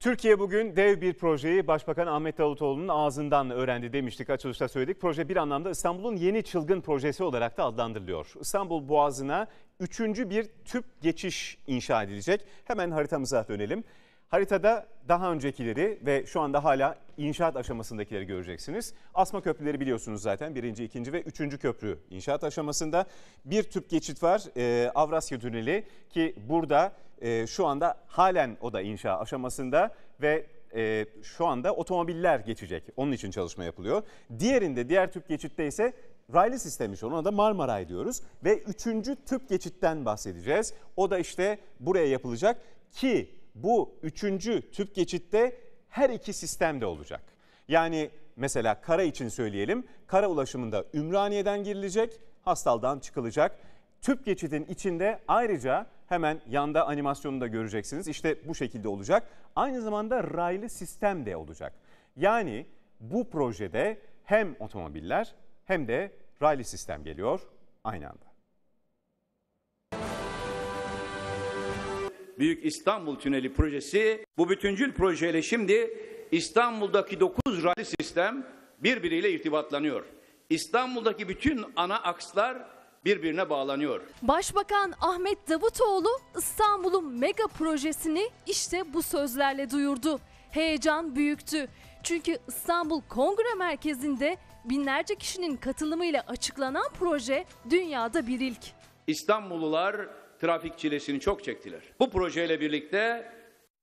Türkiye bugün dev bir projeyi Başbakan Ahmet Davutoğlu'nun ağzından öğrendi demiştik açılışta söyledik. Proje bir anlamda İstanbul'un yeni çılgın projesi olarak da adlandırılıyor. İstanbul Boğazı'na üçüncü bir tüp geçiş inşa edilecek. Hemen haritamıza dönelim. Haritada daha öncekileri ve şu anda hala inşaat aşamasındakileri göreceksiniz. Asma köprüleri biliyorsunuz zaten birinci, ikinci ve üçüncü köprü inşaat aşamasında. Bir tüp geçit var e, Avrasya Tüneli ki burada e, şu anda halen o da inşa aşamasında ve e, şu anda otomobiller geçecek. Onun için çalışma yapılıyor. Diğerinde diğer tüp geçitte ise raylı sistemmiş ona da Marmaray diyoruz. Ve üçüncü tüp geçitten bahsedeceğiz. O da işte buraya yapılacak ki bu üçüncü tüp geçitte her iki sistem de olacak. Yani mesela kara için söyleyelim. Kara ulaşımında Ümraniye'den girilecek, Hastal'dan çıkılacak. Tüp geçidin içinde ayrıca hemen yanda animasyonu da göreceksiniz. İşte bu şekilde olacak. Aynı zamanda raylı sistem de olacak. Yani bu projede hem otomobiller hem de raylı sistem geliyor aynı anda. Büyük İstanbul Tüneli projesi bu bütüncül projeyle şimdi İstanbul'daki 9 raylı sistem birbiriyle irtibatlanıyor. İstanbul'daki bütün ana akslar birbirine bağlanıyor. Başbakan Ahmet Davutoğlu İstanbul'un mega projesini işte bu sözlerle duyurdu. Heyecan büyüktü. Çünkü İstanbul Kongre Merkezi'nde binlerce kişinin katılımıyla açıklanan proje dünyada bir ilk. İstanbullular trafik çilesini çok çektiler. Bu projeyle birlikte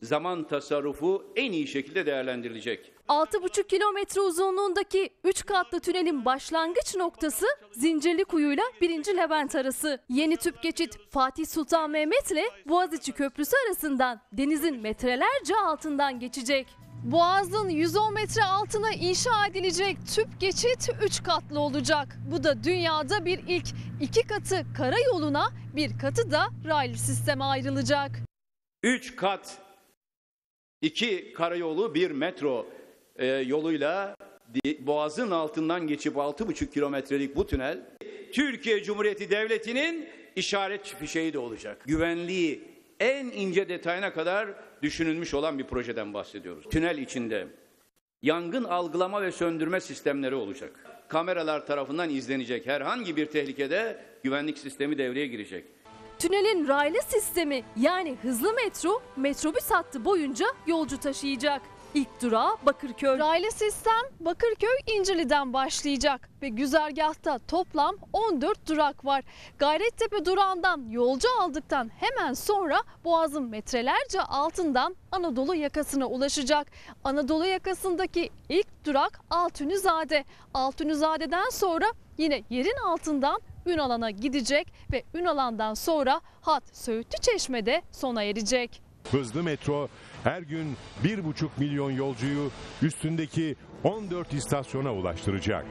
zaman tasarrufu en iyi şekilde değerlendirilecek. 6,5 kilometre uzunluğundaki 3 katlı tünelin başlangıç noktası Zincirlikuyu'yla 1. Levent arası. Yeni tüp geçit Fatih Sultan Mehmet ile Boğaziçi Köprüsü arasından denizin metrelerce altından geçecek. Boğaz'ın 110 metre altına inşa edilecek tüp geçit 3 katlı olacak. Bu da dünyada bir ilk. İki katı karayoluna, bir katı da raylı sisteme ayrılacak. 3 kat, 2 karayolu, 1 metro e, yoluyla Boğaz'ın altından geçip 6,5 kilometrelik bu tünel Türkiye Cumhuriyeti Devleti'nin işaret fişeği de olacak. Güvenliği en ince detayına kadar düşünülmüş olan bir projeden bahsediyoruz. Tünel içinde yangın algılama ve söndürme sistemleri olacak. Kameralar tarafından izlenecek herhangi bir tehlikede güvenlik sistemi devreye girecek. Tünelin raylı sistemi yani hızlı metro metrobüs hattı boyunca yolcu taşıyacak. İlk durağı Bakırköy. Raylı sistem Bakırköy İncirli'den başlayacak ve güzergahta toplam 14 durak var. Gayrettepe durağından yolcu aldıktan hemen sonra Boğaz'ın metrelerce altından Anadolu yakasına ulaşacak. Anadolu yakasındaki ilk durak Altunizade. Altunizade'den sonra yine yerin altından Ünalan'a gidecek ve Ünalan'dan sonra hat Söğütlü Çeşme'de sona erecek. Hızlı metro her gün 1,5 milyon yolcuyu üstündeki 14 istasyona ulaştıracak.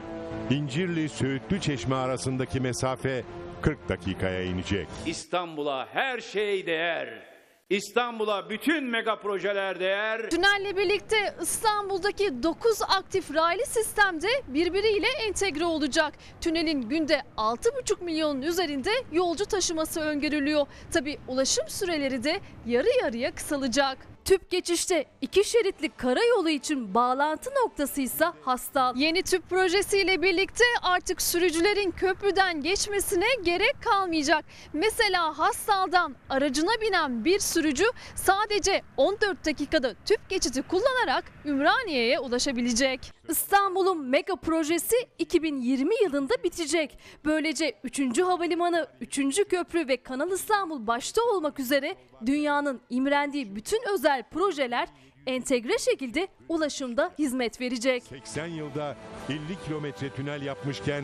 İncirli Söğütlü Çeşme arasındaki mesafe 40 dakikaya inecek. İstanbul'a her şey değer. İstanbul'a bütün mega projeler değer. Tünelle birlikte İstanbul'daki 9 aktif raylı sistemde birbiriyle entegre olacak. Tünelin günde 6,5 milyonun üzerinde yolcu taşıması öngörülüyor. Tabi ulaşım süreleri de yarı yarıya kısalacak. Tüp geçişte iki şeritli karayolu için bağlantı noktası ise Hastal. Yeni tüp projesiyle birlikte artık sürücülerin köprüden geçmesine gerek kalmayacak. Mesela Hastal'dan aracına binen bir sürücü sadece 14 dakikada tüp geçidi kullanarak Ümraniye'ye ulaşabilecek. İstanbul'un mega projesi 2020 yılında bitecek. Böylece 3. havalimanı, 3. köprü ve Kanal İstanbul başta olmak üzere dünyanın imrendiği bütün özel projeler entegre şekilde ulaşımda hizmet verecek. 80 yılda 50 kilometre tünel yapmışken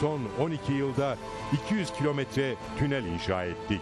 son 12 yılda 200 kilometre tünel inşa ettik.